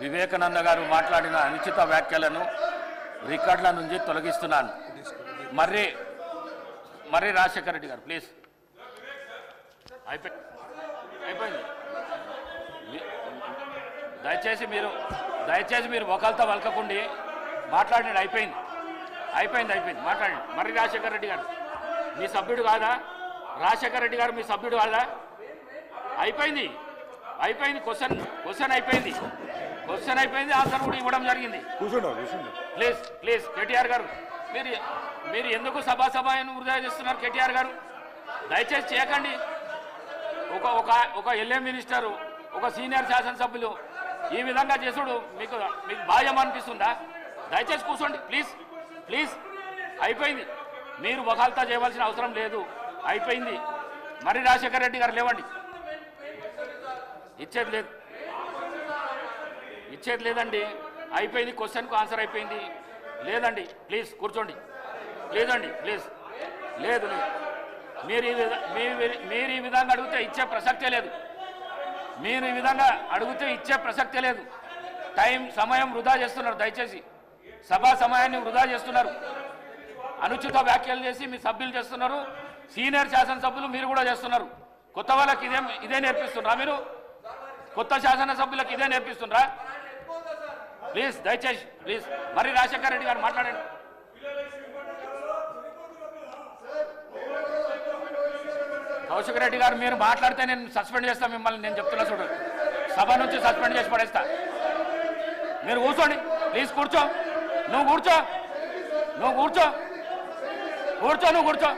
వివేకానంద గారు మాట్లాడిన అనుచిత వ్యాఖ్యలను రికార్డుల నుంచి తొలగిస్తున్నాను. మర్రి మర్రి రాజశేఖర రెడ్డి గారు ప్లీజ్. అయిపోయి అయిపోయింది. దయచేసి మీరు దయచేసి మీరు ఒకరితో వలకకుండి మాట్లాడండి అయిపోయింది. అయిపోయింది అయిపోయింది. మాట్లాడండి. మర్రి రాజశేఖర రెడ్డి గారు మీ సభ్యుడు కాదా? రాజశేఖర రెడ్డి గారు మీ సభ్యుడు కాదా? అయిపోయింది. అయిపోయింది. క్వశ్చన్ క్వశ్చన్ అయిపోయింది. క్వశ్చన్ అయిపోయింది ఆన్సర్ కూడా ఇవ్వడం జరిగింది. ప్లీజ్ ప్లీజ్ కేటీఆర్ గారు మీరు మీరు ఎందుకు సభా సభను వృధా చేస్తున్నారు కేటీఆర్ గారు? దయచేసి చేయకండి. ఒక ఒక ఒక ఎల్ఏ మినిస్టరు ఒక సీనియర్ శాసనసభ్యులు ఈ విధంగా చేసుడు మీకు మీకు భాగ్యం అనిపిస్తుందా? దయచేసి కూర్చోండి ప్లీజ్ ప్లీజ్. అయిపోయింది. మీరు ఒకళ్ళతో చేయవలసిన అవసరం లేదు. అయిపోయింది. మరి రాజశేఖర రెడ్డి గారు లేవండి. ఇచ్చేది లేదు. ఇచ్చేది లేదండి. అయిపోయింది క్వశ్చన్కు ఆన్సర్ అయిపోయింది. లేదండి ప్లీజ్ కూర్చోండి. లేదండి ప్లీజ్ లేదు మీరు ఈ విధంగా మీ- మీరు ఈ విధంగా అడిగితే ఇచ్చే ప్రసక్తే లేదు. మీరు ఈ విధంగా అడిగితే ఇచ్చే ప్రసక్తే లేదు. టైం సమయం వృధా చేస్తున్నారు దయచేసి. సభా సమయాన్ని వృధా చేస్తున్నారు. అనుచిత వ్యాఖ్యలు చేసి మీ సభ్యులు చేస్తున్నారు. సీనియర్ శాసనసభ్యులు మీరు కూడా చేస్తున్నారు. కొత్త వాళ్ళకి ఇదే ఇదే నేర్పిస్తున్నారా మీరు? కొత్త శాసనసభ్యులకు ఇదే నేర్పిస్తుండ్రా? ప్లీజ్ దయచేసి ప్లీజ్. మరి రాజశేఖర రెడ్డి గారు మాట్లాడండి. కౌశిక్ రెడ్డి గారు మీరు మాట్లాడితే నేను సస్పెండ్ చేస్తాను మిమ్మల్ని నేను చెప్తున్నా చూడు. సభ నుంచి సస్పెండ్ చేసి పడేస్తా. మీరు కూర్చోండి. ప్లీజ్ కూర్చో. నువ్వు కూర్చో. నువ్వు కూర్చో. కూర్చో నువ్వు కూర్చో.